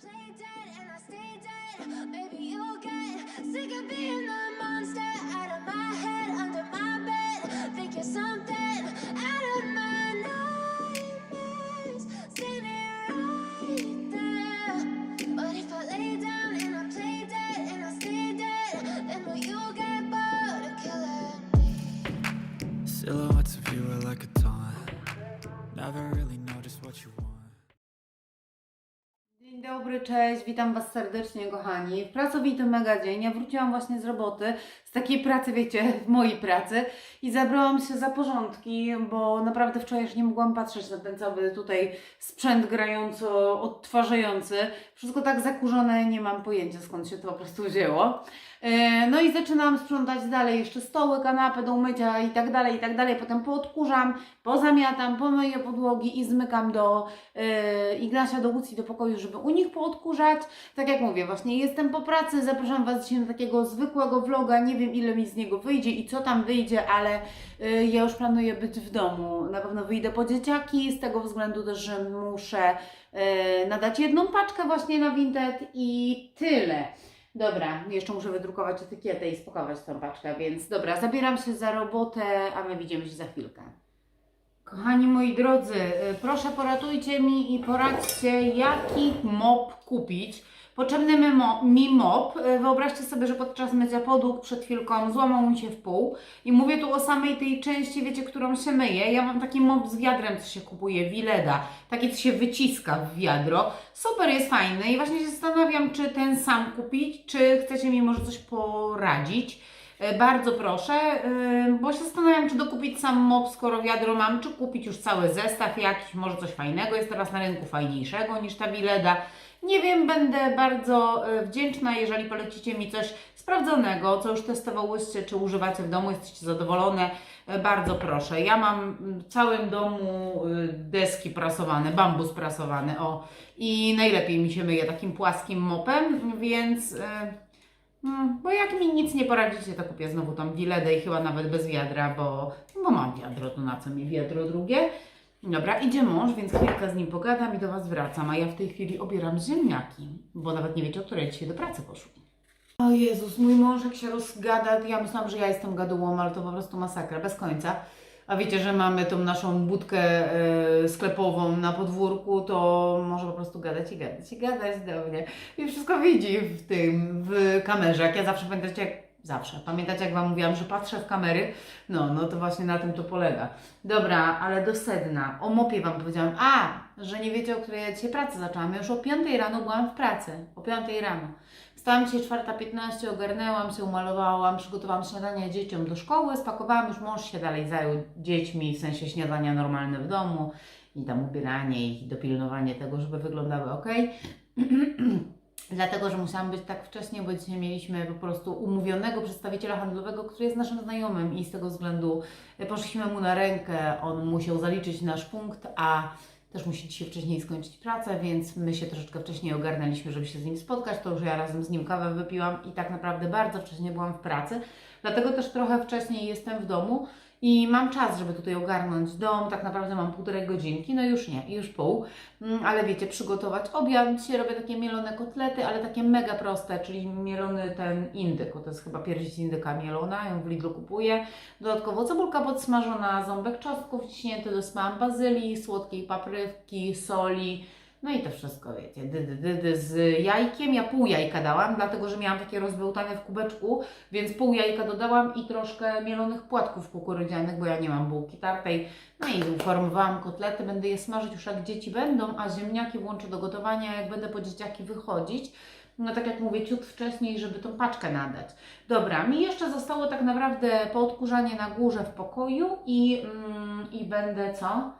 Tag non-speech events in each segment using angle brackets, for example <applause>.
play dead and I stay dead. Maybe you'll get sick of being the dobry, cześć, witam Was serdecznie, kochani. W pracowitym mega dzień. Ja wróciłam właśnie z roboty, z takiej pracy, wiecie, w mojej pracy i zabrałam się za porządki, bo naprawdę wczoraj już nie mogłam patrzeć na ten cały tutaj sprzęt grająco, odtwarzający. Wszystko tak zakurzone, nie mam pojęcia skąd się to po prostu wzięło. E, No i zaczynam sprzątać dalej, jeszcze stoły, kanapę do umycia i tak dalej, i tak dalej. Potem poodkurzam, pozamiatam, pomyję podłogi i zmykam do e, Ignasia, do Łucji, do pokoju, żeby u nich poodkurzać. Tak jak mówię, właśnie jestem po pracy, zapraszam Was dzisiaj na takiego zwykłego vloga. Nie wiem ile mi z niego wyjdzie i co tam wyjdzie, ale e, ja już planuję być w domu. Na pewno wyjdę po dzieciaki, z tego względu też, że muszę e, nadać jedną paczkę właśnie na Vinted i tyle. Dobra, jeszcze muszę wydrukować etykietę i spakować tą paczkę, więc dobra, zabieram się za robotę, a my widzimy się za chwilkę. Kochani moi drodzy, y, proszę poratujcie mi i poradźcie, jaki mop kupić. Potrzebny mi mo- mi mop. Y, Wyobraźcie sobie, że podczas mycia podłóg przed chwilką złamał mi się w pół. I mówię tu o samej tej części, wiecie, którą się myje. Ja mam taki mop z wiadrem, co się kupuje, Wileda. Taki, co się wyciska w wiadro. Super jest fajny i właśnie się zastanawiam, czy ten sam kupić, czy chcecie mi może coś poradzić. E, Bardzo proszę, e, bo się zastanawiam, czy dokupić sam mop, skoro wiadro mam, czy kupić już cały zestaw jakiś, może coś fajnego jest teraz na rynku, fajniejszego niż ta Wileda. Nie wiem, będę bardzo e, wdzięczna, jeżeli polecicie mi coś sprawdzonego, co już testowałyście, czy używacie w domu, jesteście zadowolone. Bardzo proszę. Ja mam w całym domu deski prasowane, bambus prasowany, o. I najlepiej mi się myje takim płaskim mopem, więc... no, bo jak mi nic nie poradzicie, to kupię znowu tą wiledę i chyba nawet bez wiadra, bo, bo mam wiadro, to na co mi wiadro drugie. Dobra, idzie mąż, więc chwilkę z nim pogadam i do Was wracam, a ja w tej chwili obieram ziemniaki, bo nawet nie wiecie, o której dzisiaj do pracy poszły. O Jezus, mój mąż jak się rozgada, ja myślałam, że ja jestem gadułą, ale to po prostu masakra, bez końca. A wiecie, że mamy tą naszą budkę e, sklepową na podwórku, to może po prostu gadać i gadać i gadać do mnie. I wszystko widzi w tym, w kamerze. Jak ja zawsze pamiętacie, jak zawsze, pamiętacie jak Wam mówiłam, że patrzę w kamery? No, no to właśnie na tym to polega. Dobra, ale do sedna. O mopie Wam powiedziałam. A, że nie wiecie, o której ja dzisiaj pracę zaczęłam. Ja już o 5 rano byłam w pracy. O 5 rano. Wstałam dzisiaj 4.15, ogarnęłam się, umalowałam, przygotowałam śniadanie dzieciom do szkoły, spakowałam, już mąż się dalej zajął dziećmi, w sensie śniadania normalne w domu i tam ubieranie ich dopilnowanie tego, żeby wyglądały ok. <clears throat> Dlatego, że musiałam być tak wcześnie, bo dzisiaj mieliśmy po prostu umówionego przedstawiciela handlowego, który jest naszym znajomym i z tego względu e, poszliśmy mu na rękę, on musiał zaliczyć nasz punkt, a też musi dzisiaj wcześniej skończyć pracę, więc my się troszeczkę wcześniej ogarnęliśmy, żeby się z nim spotkać, to już ja razem z nim kawę wypiłam i tak naprawdę bardzo wcześnie byłam w pracy, dlatego też trochę wcześniej jestem w domu i mam czas, żeby tutaj ogarnąć dom, tak naprawdę mam półtorej godzinki, no już nie, już pół, Mm, ale wiecie, przygotować obiad, dzisiaj robię takie mielone kotlety, ale takie mega proste, czyli mielony ten indyk, to jest chyba pierś indyka mielona, ją w Lidlu kupuję, dodatkowo cebulka podsmażona, ząbek czosnków wciśnięty, dosypałam bazylii, słodkiej papryki, soli, no i to wszystko, wiecie, dy, dy, dy, dy z jajkiem. Ja pół jajka dałam, dlatego że miałam takie rozbełtane w kubeczku, więc pół jajka dodałam i troszkę mielonych płatków kukurydzianych, bo ja nie mam bułki tartej. No i uformowałam kotlety, będę je smażyć już jak dzieci będą, a ziemniaki włączę do gotowania, jak będę po dzieciaki wychodzić. No tak jak mówię, ciut wcześniej, żeby tą paczkę nadać. Dobra, mi jeszcze zostało tak naprawdę poodkurzanie na górze w pokoju i, mm, i będę co?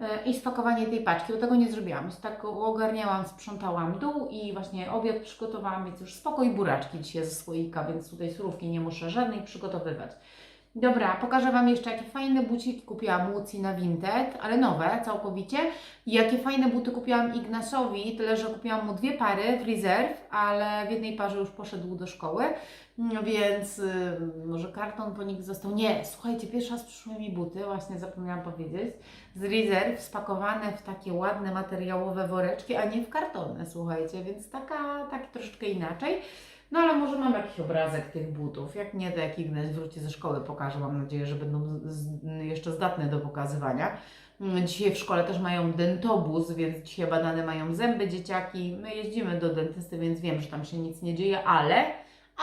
E, i spakowanie tej paczki, bo tego nie zrobiłam. Tak ogarniałam, sprzątałam dół i właśnie obiad przygotowałam, więc już spokój buraczki dzisiaj ze słoika, więc tutaj surówki nie muszę żadnej przygotowywać. Dobra, pokażę Wam jeszcze, jakie fajne buciki kupiłam Łucji na Vinted, ale nowe całkowicie. I jakie fajne buty kupiłam Ignasowi, tyle że kupiłam mu dwie pary w rezerw, ale w jednej parze już poszedł do szkoły, no więc y, może karton po nich został. Nie, słuchajcie, pierwszy raz przyszły mi buty, właśnie zapomniałam powiedzieć, z rezerw spakowane w takie ładne materiałowe woreczki, a nie w kartony, słuchajcie, więc taka, tak troszeczkę inaczej. No ale może mam jakiś obrazek tych butów. Jak nie, to jak Ignaś wróci ze szkoły, pokażę. Mam nadzieję, że będą jeszcze zdatne do pokazywania. Mm, Dzisiaj w szkole też mają dentobus, więc dzisiaj badane mają zęby dzieciaki. My jeździmy do dentysty, więc wiem, że tam się nic nie dzieje, ale,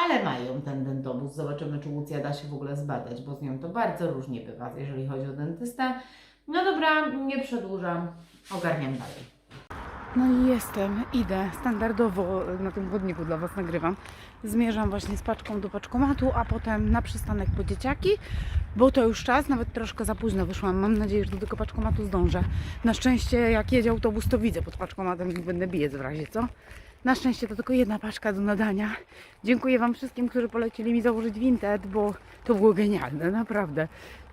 ale mają ten dentobus. Zobaczymy, czy Łucja da się w ogóle zbadać, bo z nią to bardzo różnie bywa, jeżeli chodzi o dentystę. No dobra, nie przedłużam, ogarniam dalej. No i jestem, idę standardowo na tym chodniku dla Was nagrywam. Zmierzam właśnie z paczką do paczkomatu, a potem na przystanek po dzieciaki, bo to już czas, nawet troszkę za późno wyszłam. Mam nadzieję, że do tego paczkomatu zdążę. Na szczęście, jak jedzie autobus, to widzę pod paczkomatem i będę biec w razie co. Na szczęście to tylko jedna paczka do nadania. Dziękuję Wam wszystkim, którzy polecili mi założyć Vinted, bo to było genialne, naprawdę.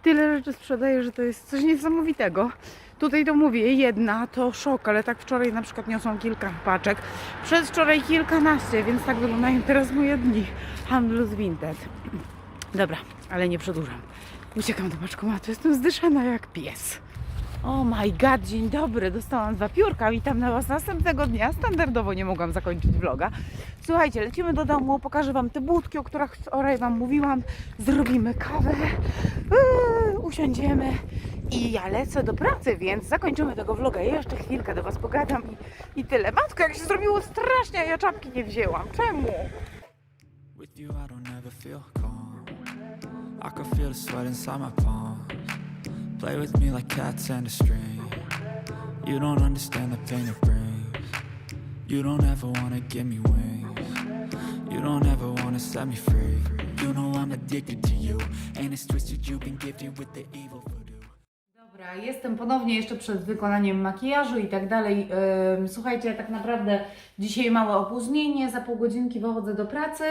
Tyle rzeczy sprzedaję, że to jest coś niesamowitego. Tutaj to mówię, jedna to szok, ale tak wczoraj na przykład niosą kilka paczek. Przedwczoraj kilkanaście, więc tak wyglądają teraz moje dni handlu z Vinted. Dobra, ale nie przedłużam. Uciekam do paczkomatu, jestem zdyszana jak pies. O my god, dzień dobry, dostałam dwa piórka, witam na Was następnego dnia. Standardowo nie mogłam zakończyć vloga. Słuchajcie, lecimy do domu, pokażę Wam te budki, o których wczoraj Wam mówiłam. Zrobimy kawę, yy, usiądziemy i ja lecę do pracy, więc zakończymy tego vloga. Jeszcze chwilkę do Was pogadam i, i tyle. Matko, jak się zrobiło strasznie, a ja czapki nie wzięłam. Czemu? With you, I don't ever feel calm. I can feel the sweat. Play with me like cats and a string. You don't understand the pain it brings. You don't ever wanna give me wings. You don't ever wanna set me free. You know I'm addicted to you. And it's twisted, you've been gifted with the evil. Dobra, jestem ponownie jeszcze przed wykonaniem makijażu i tak dalej. Słuchajcie, tak naprawdę dzisiaj małe opóźnienie, za pół godzinki wychodzę do pracy,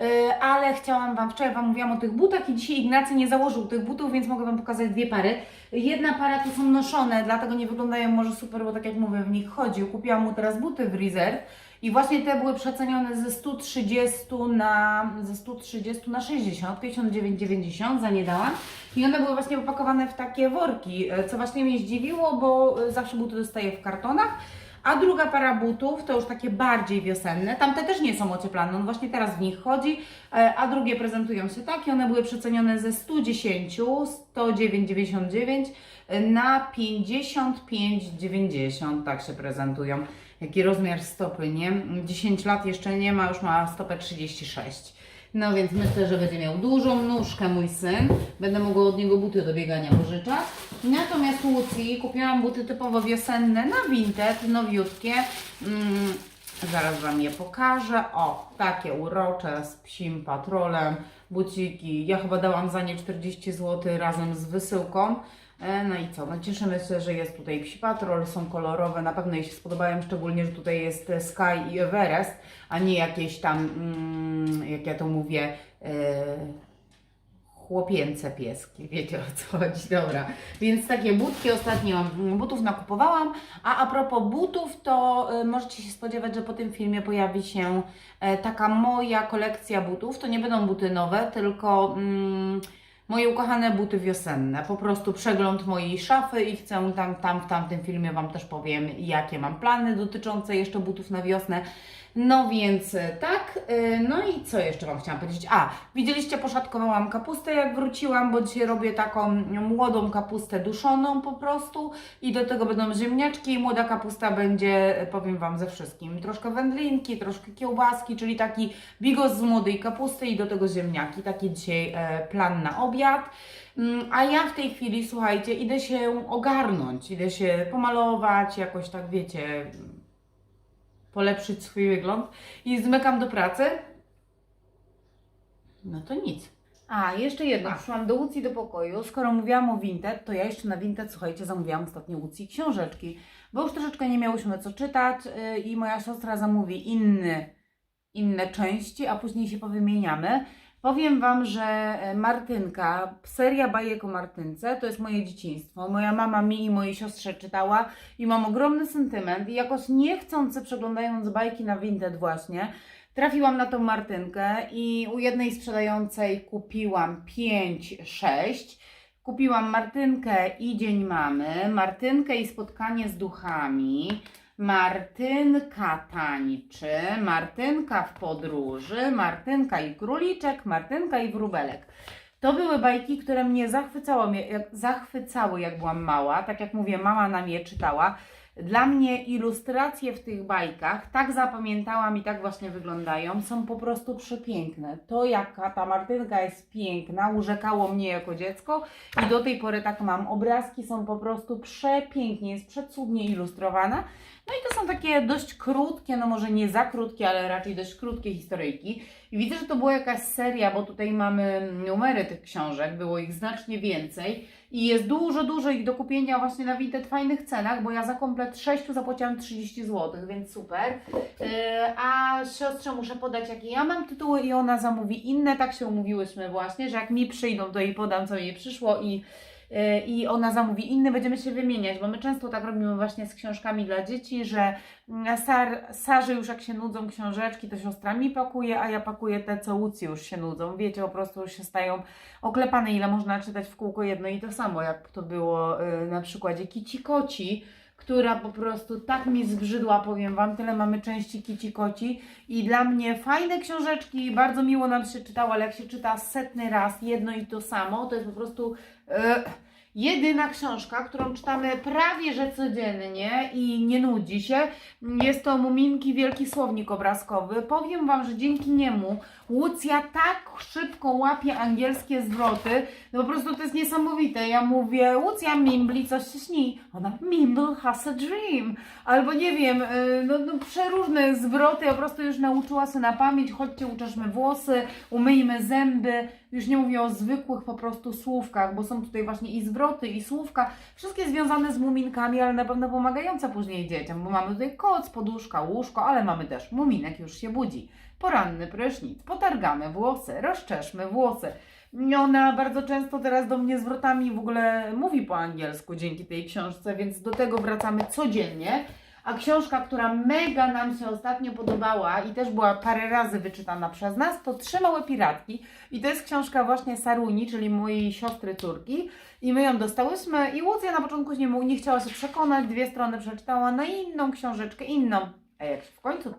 yy, ale chciałam Wam, wczoraj Wam mówiłam o tych butach i dzisiaj Ignacy nie założył tych butów, więc mogę Wam pokazać dwie pary. Jedna para to są noszone, dlatego nie wyglądają może super, bo tak jak mówię, w nich chodził. Kupiłam mu teraz buty w Reserve. I właśnie te były przecenione ze 130 na, ze 130 na 60, 59,90 za nie dałam. I one były właśnie opakowane w takie worki, e, co właśnie mnie zdziwiło, bo e, zawsze buty dostaję w kartonach. A druga para butów to już takie bardziej wiosenne. Tamte też nie są ocieplane, on właśnie teraz w nich chodzi, e, a drugie prezentują się tak i one były przecenione ze 110, 109,99 e, na 55,90, tak się prezentują. Jaki rozmiar stopy, nie? 10 lat jeszcze nie ma, już ma stopę 36. No więc myślę, że będzie miał dużą nóżkę mój syn. Będę mogła od niego buty do biegania pożyczać. Natomiast Łucji kupiłam buty typowo wiosenne na Vinted, nowiutkie. Mm, zaraz Wam je pokażę. O, takie urocze z psim patrolem, buciki. Ja chyba dałam za nie 40 zł razem z wysyłką. E, No i co? No cieszymy się, że jest tutaj psi patrol, są kolorowe, na pewno jej się spodobają, szczególnie, że tutaj jest e, Sky i Everest, a nie jakieś tam, mm, jak ja to mówię, e, chłopięce pieski, wiecie o co chodzi, dobra. Więc takie butki ostatnio mm, butów nakupowałam, a a propos butów, to możecie się spodziewać, że po tym filmie pojawi się taka moja kolekcja butów. To nie będą buty nowe, tylko mm, moje ukochane buty wiosenne. Po prostu przegląd mojej szafy i chcę tam, tam w tamtym filmie Wam też powiem, jakie mam plany dotyczące jeszcze butów na wiosnę. No więc e, tak, e, no i co jeszcze Wam chciałam powiedzieć? A, widzieliście, poszatkowałam kapustę jak wróciłam, bo dzisiaj robię taką młodą kapustę duszoną po prostu i do tego będą ziemniaczki i młoda kapusta będzie, e, powiem Wam, ze wszystkim. Troszkę wędlinki, troszkę kiełbaski, czyli taki bigos z młodej kapusty i do tego ziemniaki. Taki dzisiaj plan na obiad. Mm, A ja w tej chwili, słuchajcie, idę się ogarnąć, idę się pomalować, jakoś tak wiecie, polepszyć swój wygląd i zmykam do pracy. No to nic. A, jeszcze jedno. Przyszłam do Łucji do pokoju. Skoro mówiłam o Vinted, to ja jeszcze na Vinted, słuchajcie, zamówiłam ostatnio Łucji książeczki, bo już troszeczkę nie miałyśmy co czytać yy, i moja siostra zamówi inny, inne części, a później się powymieniamy. Powiem Wam, że e, Martynka, seria bajek o Martynce, to jest moje dzieciństwo. Moja mama mi i mojej siostrze czytała i mam ogromny sentyment. I jakoś niechcący przeglądając bajki na Vinted właśnie, trafiłam na tą Martynkę i u jednej sprzedającej kupiłam 5-6. Kupiłam Martynkę i Dzień Mamy, Martynkę i Spotkanie z Duchami, Martynka tańczy, Martynka w podróży, Martynka i króliczek, Martynka i wróbelek. To były bajki, które mnie zachwycały, jak, byłam mała. Tak jak mówię, mama nam je czytała. Dla mnie ilustracje w tych bajkach, tak zapamiętałam i tak właśnie wyglądają, są po prostu przepiękne. To jaka ta Martynka jest piękna, urzekało mnie jako dziecko i do tej pory tak mam. Obrazki są po prostu przepięknie, jest przecudnie ilustrowana. No i to są takie dość krótkie, no może nie za krótkie, ale raczej dość krótkie historyjki. Widzę, że to była jakaś seria, bo tutaj mamy numery tych książek, było ich znacznie więcej. I jest dużo, dużo ich do kupienia właśnie na Vinted fajnych cenach, bo ja za komplet 6 zapłaciłam 30 zł, więc super. Yy, a siostrze muszę podać, jakie ja mam tytuły i ona zamówi inne. Tak się umówiłyśmy właśnie, że jak mi przyjdą, to jej podam, co jej przyszło i i ona zamówi inny, będziemy się wymieniać, bo my często tak robimy właśnie z książkami dla dzieci, że mm, Sar, Sarze już jak się nudzą książeczki, to siostra mi pakuje, a ja pakuję te, co Łucji już się nudzą. Wiecie, po prostu już się stają oklepane, ile można czytać w kółko jedno i to samo, jak to było y, na przykładzie Kici Koci, która po prostu tak mi zbrzydła, powiem Wam, tyle mamy części Kici Koci i dla mnie fajne książeczki, bardzo miło nam się czytało, ale jak się czyta setny raz jedno i to samo, to jest po prostu e, jedyna książka, którą czytamy prawie że codziennie i nie nudzi się. Jest to Muminki Wielki Słownik Obrazkowy. Powiem Wam, że dzięki niemu Łucja tak szybko łapie angielskie zwroty, no po prostu to jest niesamowite. Ja mówię, Łucja Mimbli coś się śni. Ona, Mimble has a dream. Albo nie wiem, y, no, no przeróżne zwroty, po prostu już nauczyła się na pamięć. Chodźcie, uczeszmy włosy, umyjmy zęby. Już nie mówię o zwykłych po prostu słówkach, bo są tutaj właśnie i zwroty, i słówka. Wszystkie związane z muminkami, ale na pewno pomagające później dzieciom, bo mamy tutaj koc, poduszka, łóżko, ale mamy też muminek, już się budzi. Poranny prysznic, potargane włosy, rozczeszmy włosy. Ona bardzo często teraz do mnie zwrotami w ogóle mówi po angielsku dzięki tej książce, więc do tego wracamy codziennie. A książka, która mega nam się ostatnio podobała i też była parę razy wyczytana przez nas, to Trzy małe piratki. I to jest książka właśnie Saruni, czyli mojej siostry córki. I my ją dostałyśmy i Łucja na początku nie, nie chciała się przekonać, dwie strony przeczytała na inną książeczkę, inną. A jak w końcu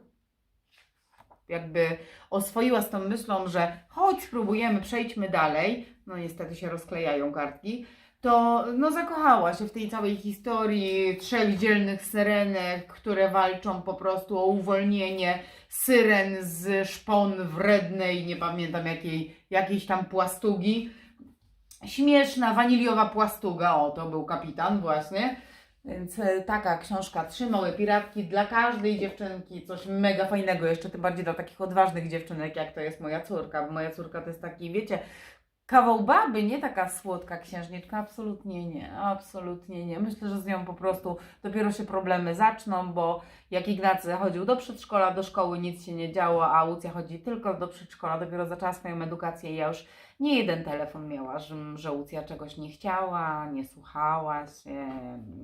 jakby oswoiła z tą myślą, że chodź spróbujemy, przejdźmy dalej, no niestety się rozklejają kartki, to no zakochała się w tej całej historii trzech dzielnych syrenek, które walczą po prostu o uwolnienie syren z szpon wrednej, nie pamiętam jakiej, jakiejś tam płastugi. Śmieszna, waniliowa płastuga, o to był kapitan właśnie. Więc e, taka książka, Trzy małe piratki dla każdej dziewczynki, coś mega fajnego, jeszcze tym bardziej dla takich odważnych dziewczynek, jak to jest moja córka, bo moja córka to jest taki, wiecie, kawał baby, nie taka słodka księżniczka, absolutnie nie, absolutnie nie. Myślę, że z nią po prostu dopiero się problemy zaczną, bo jak Ignacy chodził do przedszkola, do szkoły, nic się nie działo, a Łucja chodzi tylko do przedszkola, dopiero zaczęła swoją edukację i ja już nie jeden telefon miała, że, że Łucja czegoś nie chciała, nie słuchała się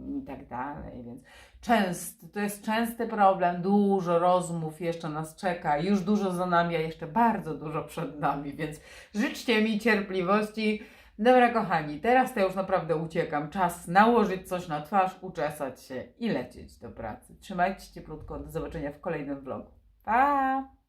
i tak dalej, więc częsty, to jest częsty problem, dużo rozmów jeszcze nas czeka, już dużo za nami, a jeszcze bardzo dużo przed nami, więc życzcie mi cierpliwości. Dobra kochani, teraz to już naprawdę uciekam, czas nałożyć coś na twarz, uczesać się i lecieć do pracy. Trzymajcie się cieplutko, do zobaczenia w kolejnym vlogu. Pa!